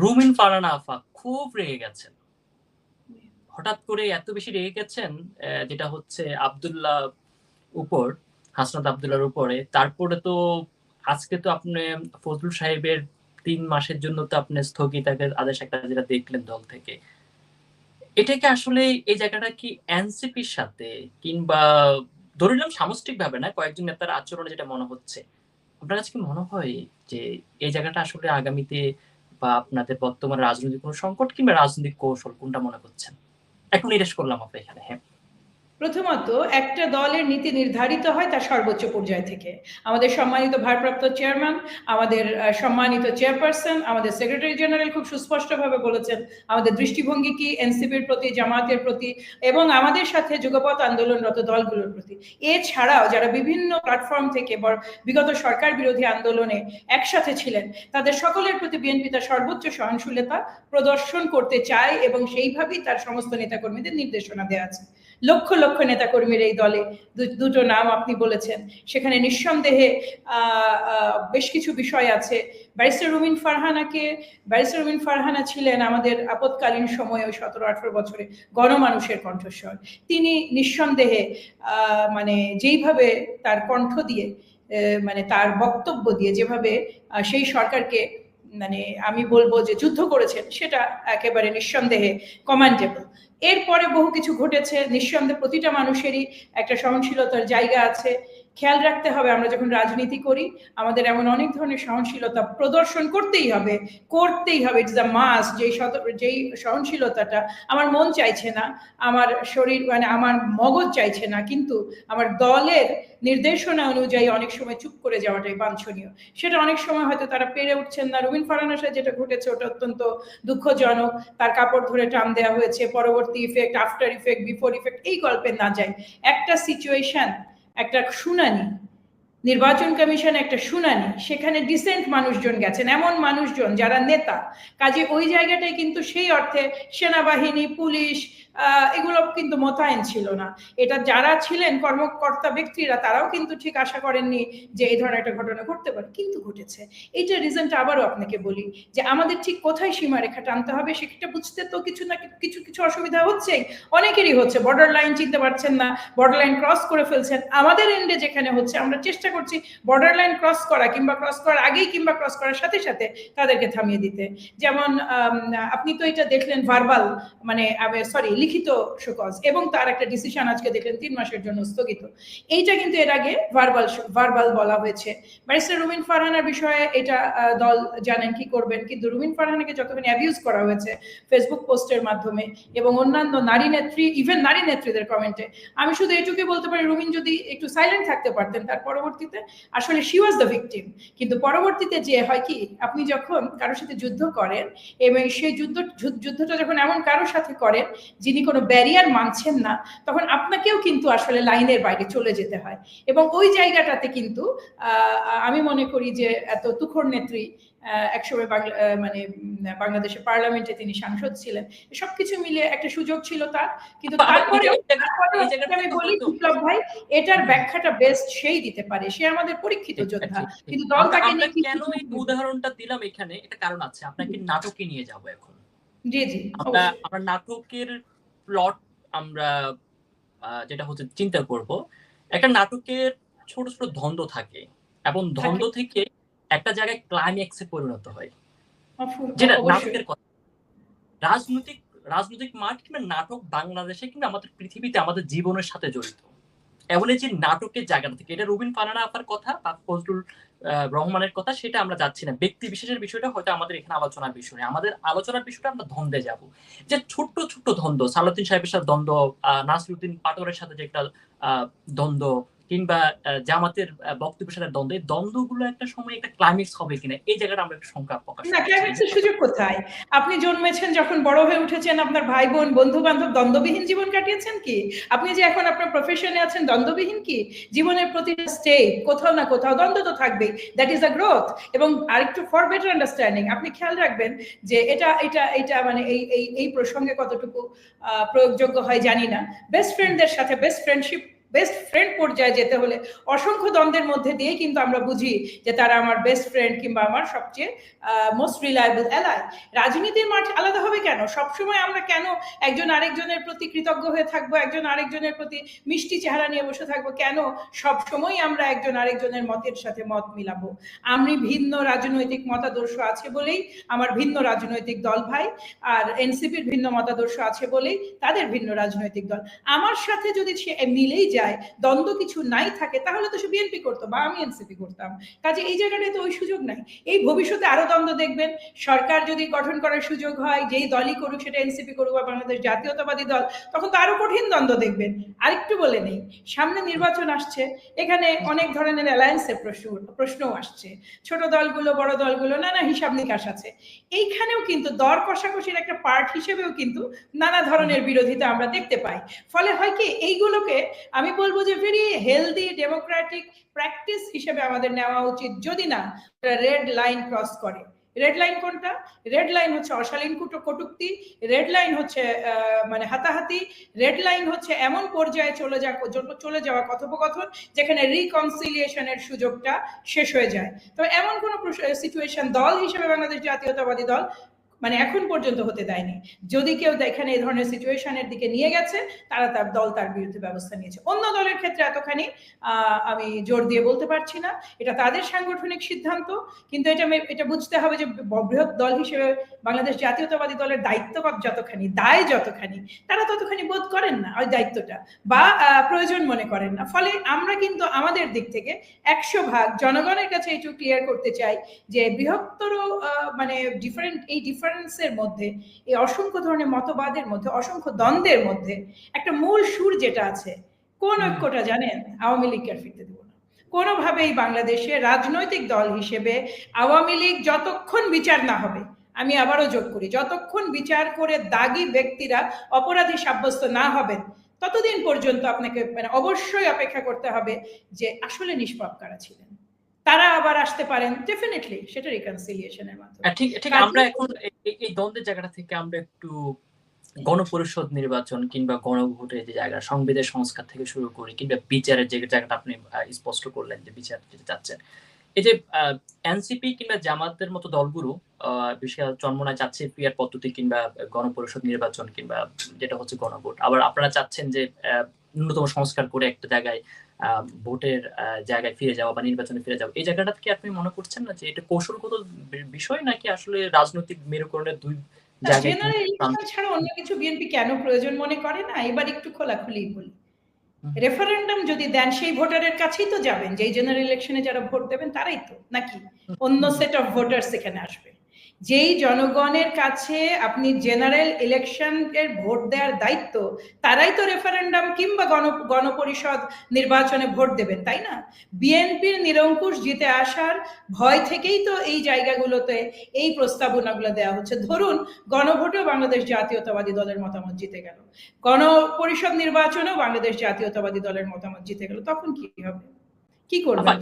রুমিন ফারানা আফা খুব রেগে গেছেন। হঠাৎ করে এত বেশি রেগে গেছেন যেটা হচ্ছে আব্দুল্লাহ উপর, হাসনাত আব্দুল্লাহর উপরে। তারপরে তো আজকে তো আপনি ফজলুল সাহেবের তিন মাসের জন্য তো আপনি স্থগিতাদের আদেশ একটা যেটা দেখলেন দল থেকে। এটা কি আসলে এই জায়গাটা কি এনসিপির সাথে কিংবা ধরে নিলাম সামষ্টিক ভাবে না, কয়েকজন নেতার আচরণে যেটা মনে হচ্ছে? আপনার কাছে কি মনে হয় যে এই জায়গাটা আসলে আগামীতে বা আপনাদের বর্তমান রাজনৈতিক কোনো সংকট কিংবা রাজনৈতিক কৌশল কোনটা মনে করছেন? এখন নিরেশ করলাম আপনি এখানে হ্যাঁ। প্রথমত, একটা দলের নীতি নির্ধারিত হয় তার সর্বোচ্চ পর্যায় থেকে। আমাদের সম্মানিত ভারপ্রাপ্ত চেয়ারম্যান, আমাদের সম্মানিত চেয়ারপারসন, আমাদের সেক্রেটারি জেনারেল খুব সুস্পষ্টভাবে বলেছেন, আমাদের দৃষ্টিভঙ্গি কি, এনসিপির প্রতি জামাতের প্রতি এবং আমাদের সাথে যুগপথ আন্দোলনরত দলগুলোর প্রতি। এছাড়াও যারা বিভিন্ন প্ল্যাটফর্ম থেকে বিগত সরকার বিরোধী আন্দোলনে একসাথে ছিলেন, তাদের সকলের প্রতি বিএনপি তার সর্বোচ্চ সহনশীলতা প্রদর্শন করতে চায় এবং সেইভাবেই তার সমস্ত নেতাকর্মীদের নির্দেশনা দেওয়া আছে। লক্ষ লক্ষ নেতাকর্মীর এই দলে দুটো নাম আপনি বলেছেন। সেখানে নিঃসন্দেহে বেশ কিছু বিষয় আছে। ব্যারিস্টার রুমিন ফারহানাকে, ব্যারিস্টার রুমিন ফারহানা ছিলেন আমাদের আপৎকালীন সময়ে ওই সতেরো, আঠেরো বছরে গণমানুষের কণ্ঠস্বর। তিনি নিঃসন্দেহে মানে যেইভাবে তার কণ্ঠ দিয়ে মানে তার বক্তব্য দিয়ে, যেভাবে সেই সরকারকে মানে আমি বলব যে যুদ্ধ করেছেন, সেটা একেবারে নিঃসন্দেহে কমান্ডেবল এরপরে বহু কিছু ঘটেছে, নিঃসন্দেহে প্রতিটা মানুষেরই একটা সহনশীলতার জায়গা আছে। খেয়াল রাখতে হবে, আমরা যখন রাজনীতি করি, আমাদের এমন অনেক ধরনের সহনশীলতা প্রদর্শন করতেই হবে করতেই হবে ইটস দ্য মাস যেই যেই সহনশীলতাটা আমার মন চাইছে না, আমার শরীর মানে আমার মগজ চাইছে না, কিন্তু আমার দলের নির্দেশনা অনুযায়ী অনেক সময় চুপ করে যাওয়াটাই বাঞ্ছনীয়। সেটা অনেক সময় হয়তো তারা পেরে উঠছেন না। রুবিন ফারানার সাথে যেটা ঘটেছে, ওটা অত্যন্ত দুঃখজনক। তার কাপড় ধরে টান দেওয়া হয়েছে, পরবর্তী effect after effect before effect এই গল্পে না যায় একটা সিচুয়েশন একটা শুনানি, নির্বাচন কমিশন একটা শুনানি, সেখানে ডিসেন্ট মানুষজন গেছেন, এমন মানুষজন যারা নেতা। কাজে ওই জায়গাটায় কিন্তু সেই অর্থে সেনাবাহিনী, পুলিশ এগুলো কিন্তু মোতায়েন ছিল না। এটা যারা ছিলেন কর্মকর্তা ব্যক্তিরা, তারাও কিন্তু ঠিক আশা করেননি যে এই ধরনের একটা ঘটনা ঘটতে পারে, কিন্তু ঘটেছে। এইটা রিজনটা আবারও আপনাকে বলি, যে আমাদের ঠিক কোথায় সীমারেখা টানতে হবে সেটা বুঝতে তো কিছু না কিছু কিছু অসুবিধা হচ্ছেই। অনেকেরই হচ্ছে বর্ডার লাইন চিনতে পারছেন না বর্ডার লাইন ক্রস করে ফেলছেন। আমাদের এন্ডে যেখানে হচ্ছে, আমরা চেষ্টা করছি বর্ডার লাইন ক্রস করা কিংবা ক্রস করার আগেই কিংবা ক্রস করার সাথে সাথে তাদেরকে থামিয়ে দিতে। যেমন আপনি তো এটা দেখলেন ভার্বাল মানে সরি লিখিত শোকজ এবং তার একটা ডিসিশন আজকে দেখলেন, তিন মাসের জন্য স্থগিত। এইটা কিন্তু এর আগে ভার্বাল ভার্বাল বলা হয়েছে। ব্যারিস্টার রুমিন ফারহানার বিষয়ে এটা দল জানেন কি করবেন, কিন্তু রুমিন ফারহানাকে যতখানি অ্যাবিউজ করা হয়েছে ফেসবুক পোস্টের মাধ্যমে, এবং অন্যান্য নারী নেত্রী ইভেন নারী নেত্রীদের কমেন্টে আমি শুধু এটুকুই বলতে পারি, রুমিন যদি একটু সাইলেন্ট থাকতে পারতেন, তার পরবর্তীতে আসলে শি ওয়াজ দ্য ভিকটিম কিন্তু পরবর্তীতে যে হয় কি, আপনি যখন কারোর সাথে যুদ্ধ করেন, এবং সেই যুদ্ধ যুদ্ধ- যুদ্ধটা যখন এমন কারোর সাথে করেন, যিনি কোনো ব্যারিয়ার মানছেন না তখন আপনাকেও কিন্তু আসলে লাইনের বাইরে চলে যেতে হয়। এবং ওই জায়গাটাতে কিন্তু আমি মনে করি যে এত তুখর নেত্রী একসময় বাংলা মানে বাংলাদেশের পার্লামেন্টে তিনি সাংসদ ছিলেন। সবকিছু মিলে একটা সুযোগ ছিল তার। কিন্তু তারপরে আমি বলি বিপ্লব ভাই এটার ব্যাখ্যাটা বেস্ট সেই দিতে পারে। সে আমাদের পরীক্ষিত যোদ্ধা। কিন্তু দল তাকে নিয়ে কেন এই উদাহরণটা দিলাম এখানে? এটা কারণ আছে। আপনাকে নাটকে নিয়ে যাব এখন? জি জি আমরা নাটকের প্লট আমরা যেটা হচ্ছে চিন্তা করব একটা নাটকের ছোট ছোট ধন্দ থাকে। এবং ধন্দ থেকে একটা জায়গায় ক্লাইম্যাক্সে পরিণত হয়। যেটা নাটকের কথা। রাজনৈতিক রাজনৈতিক মাঠ কিংবা নাটক বাংলাদেশে কিংবা আমাদের পৃথিবীতে আমাদের জীবনের সাথে জড়িত। এমন যে নাটকের জায়গাটা থেকে। এটা রবিন ফানানা আপার কথা বা ফজলুল রহমানের কথা সেটা আমরা যাচ্ছি না। ব্যক্তি বিশেষের বিষয়টা হয়তো আমাদের এখানে আলোচনার বিষয়। আমাদের আলোচনার বিষয়টা আমরা ধন্দে যাব। যে ছোট্ট ছোট্ট দ্বন্দ্ব সালাউদ্দিন সাহেবের সাথে দ্বন্দ্ব নাসিরুদ্দিন পাটোরের সাথে যে একটা আহ, দ্বন্দ্ব কিংবা জামাতের বক্তব্যের সাথে দ্বন্দ্ব এই দ্বন্দ্বগুলো একটা সময় একটা ক্লাইম্যাক্স হবে কিনা এই জায়গাটা আমরা একটা সংখ্যা প্রকাশ না করছি। ক্লাইম্যাক্সের সুযোগ কোথায়? আপনি জন্মেছেন যখন বড় হয়ে উঠেছেন আপনার ভাই বোন বন্ধু বান্ধব দ্বন্দ্ববিহীন জীবন কাটিয়েছেন কি? আপনি যে এখন আপনার প্রফেশনে আছেন দ্বন্দ্ববিহীন কি? জীবনের প্রতিটা স্টেজ কোথাও না কোথাও দ্বন্দ্ব তো থাকবে দ্যাট ইজ আ গ্রোথ এবং আরেকটু ফর বেটার আন্ডারস্ট্যান্ডিং আপনি খেয়াল রাখবেন যে এটা এটা এটা মানে এই এই এই প্রসঙ্গে কতটুকু প্রয়োগযোগ্য হয় জানি না। বেস্ট ফ্রেন্ডদের সাথে বেস্ট ফ্রেন্ডশিপ বেস্ট ফ্রেন্ড পর্যায়ে যেতে হলে অসংখ্য দ্বন্দ্বের মধ্যে দিয়ে কিন্তু আমরা বুঝি যে তারা আমার বেস্ট ফ্রেন্ড কিংবা আমার সবচেয়ে মোস্ট রিলায়েবল অ্যালাই রাজনীতির মাঠ আলাদা হবে কেন? সবসময় আমরা কেন একজন আরেকজনের প্রতি কৃতজ্ঞ হয়ে থাকব, একজন আরেকজনের প্রতি মিষ্টি চেহারা নিয়ে বসে থাকব? কেন সব সময় আমরা একজন আরেকজনের মতের সাথে মত মিলাবো? আমি ভিন্ন রাজনৈতিক মতাদর্শ আছে বলেই আমার ভিন্ন রাজনৈতিক দল ভাই আর এনসিপির ভিন্ন মতাদর্শ আছে বলেই তাদের ভিন্ন রাজনৈতিক দল। আমার সাথে যদি সে মিলেই যায় দ্বন্দ্ব কিছু নাই থাকে, তাহলে তো সে বিএনপি করতো বা আমি এনসিপি করতাম। কাজে এই জায়গাটায় তো ওই সুযোগ নাই। এই ভবিষ্যতে আরও দ্বন্দ্ব দেখবেন। সরকার যদি গঠন করার সুযোগ হয়, যেই দলই করুক, সেটা এনসিপি করুক বা বাংলাদেশ জাতীয়তাবাদী দল, তখন তো আরও কঠিন দ্বন্দ্ব দেখবেন। আরেকটু বলে নেই, সামনে নির্বাচন আসছে, এখানে অনেক ধরনের অ্যালায়েন্সের প্রশ্ন, প্রশ্নও আসছে। ছোট দলগুলো, বড় দলগুলো, নানা হিসাব নিকাশ আছে। এইখানেও কিন্তু দর কষাকষির একটা পার্ট হিসেবেও কিন্তু নানা ধরনের বিরোধিতা আমরা দেখতে পাই। ফলে হয় কি, এইগুলোকে আমি বলব যে ভেরি হেলদি ডেমোক্রেটিক প্র্যাকটিস হিসেবে আমাদের নেওয়া উচিত। যদি না রেড লাইন ক্রস করে। রেড লাইন কোনটা? রেড লাইন হচ্ছে অশালীন কুটো, কটুক্তি রেড লাইন হচ্ছে মানে হাতাহাতি রেড লাইন হচ্ছে এমন পর্যায়ে চলে যা, চলে যাওয়া কথোপকথন, যেখানে রিকনসিলিয়েশনের সুযোগটা শেষ হয়ে যায়। তো এমন কোনো সিচুয়েশন দল হিসেবে বাংলাদেশ জাতীয়তাবাদী দল মানে এখন পর্যন্ত হতে দেয়নি। যদি কেউ এখানে এই ধরনের সিচুয়েশনের দিকে নিয়ে গেছে, তারা তার দল তার বিরুদ্ধে ব্যবস্থা নিয়েছে। অন্য দলের ক্ষেত্রে এতখানি আমি জোর দিয়ে বলতে পারছি না। এটা তাদের সাংগঠনিক সিদ্ধান্ত, কিন্তু এটা এটা বুঝতে হবে যে বৃহৎ দল হিসেবে বাংলাদেশ জাতীয়তাবাদী দলের দায়িত্ব যতখানি, দায় যতখানি, তারা ততখানি বোধ করেন না ওই দায়িত্বটা বা প্রয়োজন মনে করেন না। ফলে আমরা কিন্তু আমাদের দিক থেকে একশো ভাগ জনগণের কাছে একটু ক্লিয়ার করতে চাই যে বৃহত্তর মানে ডিফারেন্ট এই ডিফারেন্সের মধ্যে এই অসংখ্য ধরনের মতবাদের মধ্যে অসংখ্য দ্বন্দ্বের মধ্যে একটা মূল সুর যেটা আছে কোন ঐক্যটা জানেন? আওয়ামী লীগকে আর ফিরতে দেবো না। কোনোভাবেই বাংলাদেশে রাজনৈতিক দল হিসেবে আওয়ামী লীগ যতক্ষণ বিচার না হবে আমি আবারও যোগ করি যতক্ষণ বিচার করে দাগী ব্যক্তিরা অপরাধী সাব্যস্ত না হবেন ততদিন পর্যন্ত আপনাকে মানে অবশ্যই অপেক্ষা করতে হবে যে আসলে নিষ্পাপ কারা ছিলেন। তারা আবার আসতে পারেন ডেফিনেটলি সেটা রিকনসিলিয়েশনের মাধ্যমে। হ্যাঁ, ঠিক ঠিক আমরা এখন এই- দ্বন্দ্বের জায়গাটা থেকে আমরা একটু গণপরিষদ নির্বাচন কিংবা গণভোটের যে জায়গা, সংবিধান সংস্কার থেকে শুরু করি কিংবা বিচারের যে জায়গাটা আপনি স্পষ্ট করলেন যে বিচার যেতে চাচ্ছেন। এই যে এনসিপি কিংবা জামাতের মতো দলগুলো বিশেষ চন্মনায় চাচ্ছে পিয়ার পদ্ধতি কিংবা গণপরিষদ নির্বাচন কিংবা যেটা হচ্ছে গণভোট। আবার আপনারা চাচ্ছেন যে ন্যূনতম সংস্কার করে একটা জায়গায় ভোটের জায়গায় ফিরে যাওয়া বা নির্বাচনে ফিরে যাওয়া এই জায়গাটা কি আপনি মনে করছেন না যে এটা কৌশলগত বিষয় নাকি আসলে রাজনৈতিক মেরুকরণের দুই ছাড়া অন্য কিছু বিএনপি কেন প্রয়োজন মনে করে না? এবার একটু খোলাখুলি বলি। রেফারেন্ডাম যদি দেন সেই ভোটারের কাছেই তো যাবেন। যেই জেনারেল ইলেকশনে যারা ভোট দেবেন তারাই তো নাকি? অন্য সেট অফ ভোটার এখানে আসবে। যেই জনগণের কাছে আপনি জেনারেল ইলেকশন এর ভোট দেওয়ার দায়িত্ব, তারাই তো রেফারেন্ডাম কিংবা গণ, গণপরিষদ নির্বাচনে ভোট দেবেন, তাই না? বিএনপির নিরঙ্কুশ জিতে আসার ভয় থেকেই তো এই জায়গাগুলোতে এই প্রস্তাবনাগুলো দেওয়া হচ্ছে। ধরুন, গণভোটেও বাংলাদেশ জাতীয়তাবাদী দলের মতামত জিতে গেল। গণপরিষদ নির্বাচনেও বাংলাদেশ জাতীয়তাবাদী দলের মতামত জিতে গেল। তখন কি হবে? কি করবেন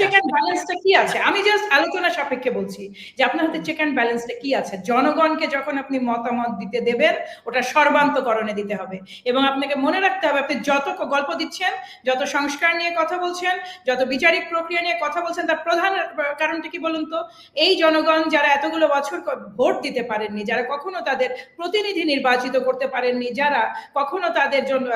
চেক অ্যান্ড ব্যালেন্সটা কি আছে? আমি জাস্ট আলোচনা সাপেক্ষে বলছি যে আপনার হাতে চেক অ্যান্ড ব্যালেন্সটা কি আছে? জনগণকে যখন আপনি মতামত দিতে দেবেন ওটা সর্বান্তকরণে দিতে হবে। এবং আপনাকে মনে রাখতে হবে আপনি যত গল্প দিচ্ছেন যত সংস্কার নিয়ে কথা বলছেন যত বিচারিক প্রক্রিয়া নিয়ে কথা বলছেন তার প্রধান কারণটা কি বলুন তো? এই জনগণ যারা এতগুলো বছর ভোট দিতে পারেননি যারা কখনো তাদের প্রতিনিধি নির্বাচিত করতে পারেননি যারা কখনো তাদের জন্য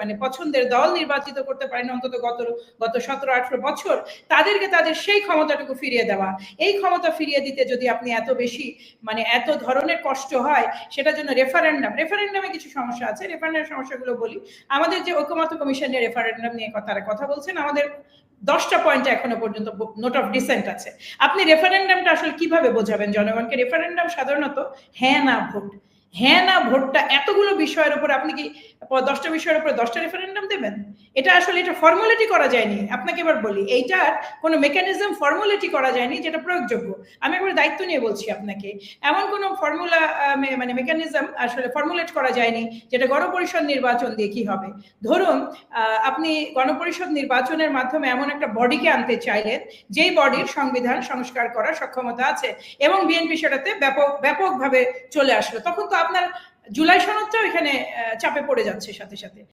মানে পছন্দের দল নির্বাচিত করতে পারেনি অন্তত গত গত সতেরো, আঠেরো বছর, তাদেরকে তাদের সেই ক্ষমতাটুকু ফিরিয়ে দেওয়া। এই ক্ষমতা ফিরিয়ে দিতে যদি আপনি এত বেশি মানে এত ধরনের কষ্ট হয়, সেটার জন্য রেফারেন্ডাম রেফারেন্ডামে কিছু সমস্যা আছে। রেফারেন্ডাম সমস্যাগুলো বলি। আমাদের যে ঐক্যমত কমিশন নিয়ে রেফারেন্ডাম নিয়ে তারা কথা বলছেন, আমাদের দশটা পয়েন্ট এখনও পর্যন্ত নোট অফ ডিসেন্ট আছে। আপনি রেফারেন্ডামটা আসলে কীভাবে বোঝাবেন? জনগণকে রেফারেন্ডাম সাধারণত হ্যাঁ না, ভোট। হ্যাঁ না, ভোটটা এতগুলো বিষয়ের উপর আপনি কি দশটা বিষয়ের উপর দশটা রেফারেন্ডাম দেবেন? এটা আসলে এটা ফর্মালিটি করা যায়নি। আপনাকে এবার বলি, এইটার কোনো মেকানিজম ফর্মালিটি করা যায়নি যেটা প্রয়োগযোগ্য। আমি একবার দায়িত্ব নিয়ে বলছি আপনাকে, এমন কোনো ফর্মুলা মানে মেকানিজম আসলে ফর্মুলেট করা যায়নি যেটা গণপরিষদ নির্বাচন দিয়ে কি হবে। ধরুন আপনি গণপরিষদ নির্বাচনের মাধ্যমে এমন একটা বডিকে আনতে চাইলেন, যেই বডির সংবিধান সংস্কার করার সক্ষমতা আছে এবং বিএনপি সেটাতে ব্যাপক, ব্যাপকভাবে চলে আসলো, তখন তো আপনার জুলাই সনদটাও এখানে চাপে পড়ে যাচ্ছে সাথে সাথে।